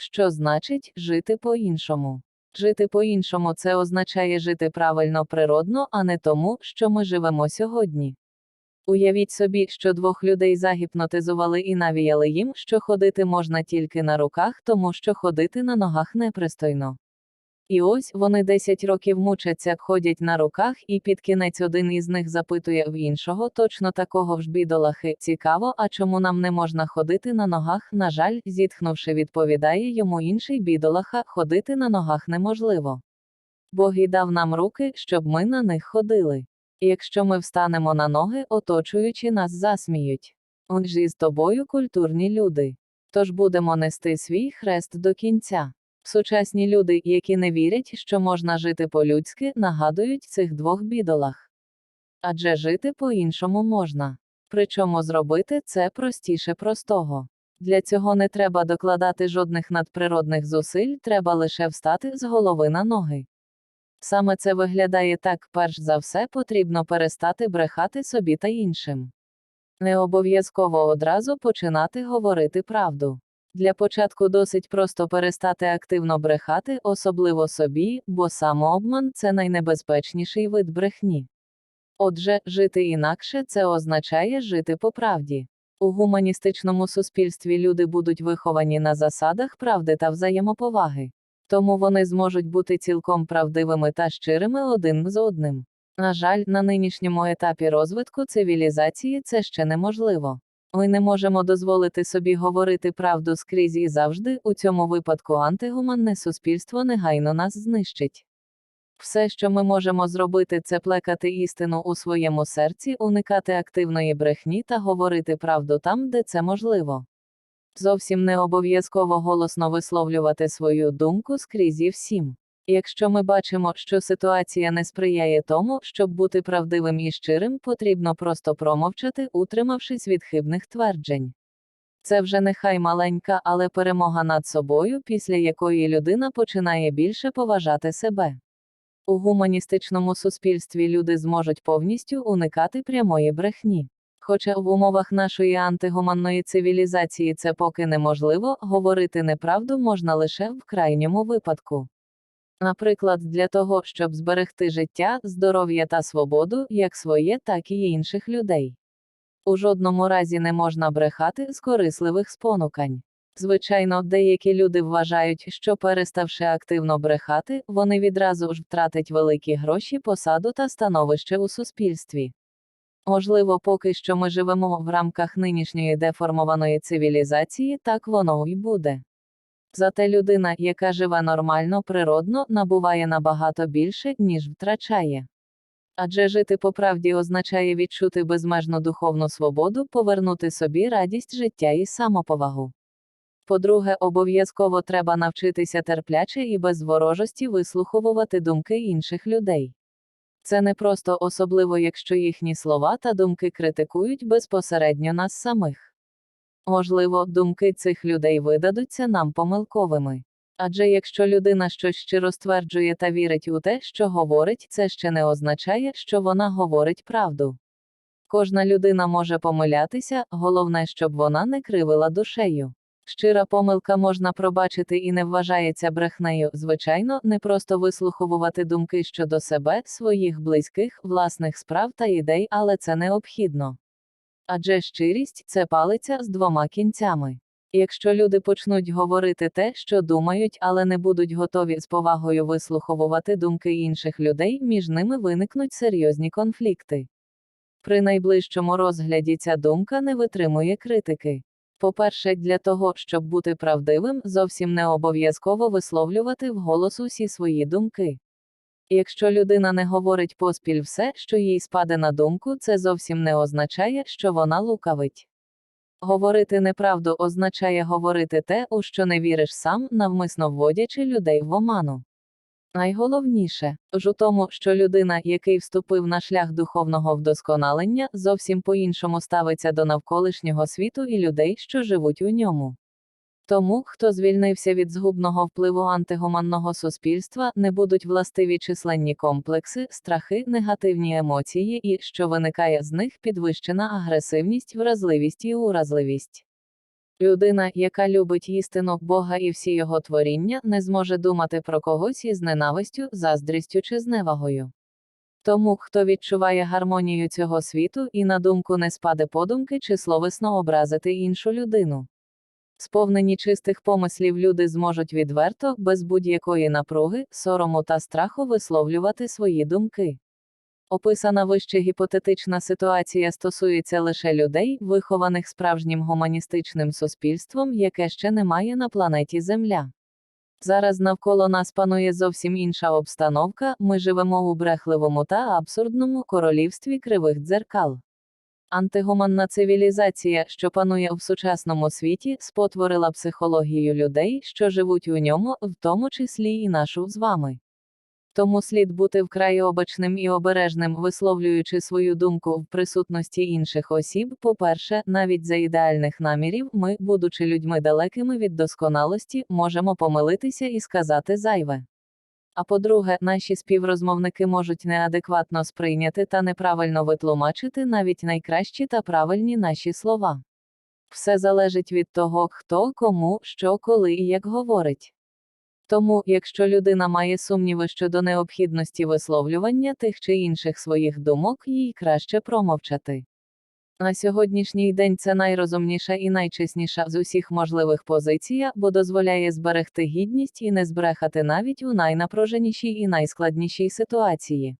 Що значить жити по-іншому? Жити по-іншому це означає жити правильно природно, а не тому, що ми живемо сьогодні. Уявіть собі, що двох людей загіпнотизували і навіяли їм, що ходити можна тільки на руках, тому що ходити на ногах непристойно. І ось вони 10 років мучаться, ходять на руках, і під кінець один із них запитує в іншого, точно такого ж бідолахи. Цікаво, а чому нам не можна ходити на ногах? На жаль, зітхнувши, відповідає йому інший бідолаха, ходити на ногах неможливо. Бог і дав нам руки, щоб ми на них ходили. Якщо ми встанемо на ноги, оточуючи нас засміють. Он ж із тобою культурні люди. Тож будемо нести свій хрест до кінця. Сучасні люди, які не вірять, що можна жити по-людськи, нагадують цих двох бідолах. Адже жити по-іншому можна. Причому зробити це простіше простого. Для цього не треба докладати жодних надприродних зусиль, треба лише встати з голови на ноги. Саме це виглядає так, перш за все, потрібно перестати брехати собі та іншим. Не обов'язково одразу починати говорити правду. Для початку досить просто перестати активно брехати, особливо собі, бо самообман це найнебезпечніший вид брехні. Отже, жити інакше це означає жити по правді. У гуманістичному суспільстві люди будуть виховані на засадах правди та взаємоповаги. Тому вони зможуть бути цілком правдивими та щирими один з одним. На жаль, на нинішньому етапі розвитку цивілізації це ще неможливо. Ми не можемо дозволити собі говорити правду скрізь і завжди, у цьому випадку антигуманне суспільство негайно нас знищить. Все, що ми можемо зробити, це плекати істину у своєму серці, уникати активної брехні та говорити правду там, де це можливо. Зовсім не обов'язково голосно висловлювати свою думку скрізь і всім. Якщо ми бачимо, що ситуація не сприяє тому, щоб бути правдивим і щирим, потрібно просто промовчати, утримавшись від хибних тверджень. Це вже нехай маленька, але перемога над собою, після якої людина починає більше поважати себе. У гуманістичному суспільстві люди зможуть повністю уникати прямої брехні. Хоча в умовах нашої антигуманної цивілізації це поки неможливо, говорити неправду можна лише в крайньому випадку. Наприклад, для того, щоб зберегти життя, здоров'я та свободу, як своє, так і інших людей. У жодному разі не можна брехати з корисливих спонукань. Звичайно, деякі люди вважають, що переставши активно брехати, вони відразу ж втратять великі гроші, посаду та становище у суспільстві. Можливо, поки що ми живемо в рамках нинішньої деформованої цивілізації, так воно й буде. Зате людина, яка живе нормально, природно, набуває набагато більше, ніж втрачає. Адже жити по правді означає відчути безмежну духовну свободу, повернути собі радість життя і самоповагу. По-друге, обов'язково треба навчитися терпляче і без ворожості вислуховувати думки інших людей. Це не просто особливо, якщо їхні слова та думки критикують безпосередньо нас самих. Можливо, думки цих людей видадуться нам помилковими. Адже якщо людина щось щиро стверджує та вірить у те, що говорить, це ще не означає, що вона говорить правду. Кожна людина може помилятися, головне, щоб вона не кривила душею. Щира помилка можна пробачити і не вважається брехнею, звичайно, не просто вислуховувати думки щодо себе, своїх близьких, власних справ та ідей, але це необхідно. Адже щирість це палиця з двома кінцями. Якщо люди почнуть говорити те, що думають, але не будуть готові з повагою вислуховувати думки інших людей, між ними виникнуть серйозні конфлікти. При найближчому розгляді ця думка не витримує критики. По-перше, для того, щоб бути правдивим, зовсім не обов'язково висловлювати вголос усі свої думки. Якщо людина не говорить поспіль все, що їй спаде на думку, це зовсім не означає, що вона лукавить. Говорити неправду означає говорити те, у що не віриш сам, навмисно вводячи людей в оману. Найголовніше ж у тому, що людина, який вступив на шлях духовного вдосконалення, зовсім по-іншому ставиться до навколишнього світу і людей, що живуть у ньому. Тому, хто звільнився від згубного впливу антигуманного суспільства, не будуть властиві численні комплекси, страхи, негативні емоції і, що виникає з них, підвищена агресивність, вразливість і уразливість. Людина, яка любить істину Бога і всі його творіння, не зможе думати про когось із ненавистю, заздрістю чи зневагою. Тому, хто відчуває гармонію цього світу і на думку не спаде подумки чи словесно образити іншу людину. Сповнені чистих помислів люди зможуть відверто, без будь-якої напруги, сорому та страху висловлювати свої думки. Описана вище гіпотетична ситуація стосується лише людей, вихованих справжнім гуманістичним суспільством, яке ще немає на планеті Земля. Зараз навколо нас панує зовсім інша обстановка, ми живемо у брехливому та абсурдному королівстві кривих дзеркал. Антигуманна цивілізація, що панує в сучасному світі, спотворила психологію людей, що живуть у ньому, в тому числі і нашу з вами. Тому слід бути вкрай обачним і обережним, висловлюючи свою думку в присутності інших осіб. По-перше, навіть за ідеальних намірів, ми, будучи людьми далекими від досконалості, можемо помилитися і сказати зайве. А по-друге, наші співрозмовники можуть неадекватно сприйняти та неправильно витлумачити навіть найкращі та правильні наші слова. Все залежить від того, хто, кому, що, коли і як говорить. Тому, якщо людина має сумніви щодо необхідності висловлювання тих чи інших своїх думок, їй краще промовчати. На сьогоднішній день це найрозумніша і найчесніша з усіх можливих позиція, бо дозволяє зберегти гідність і не збрехати навіть у найнапруженішій і найскладнішій ситуації.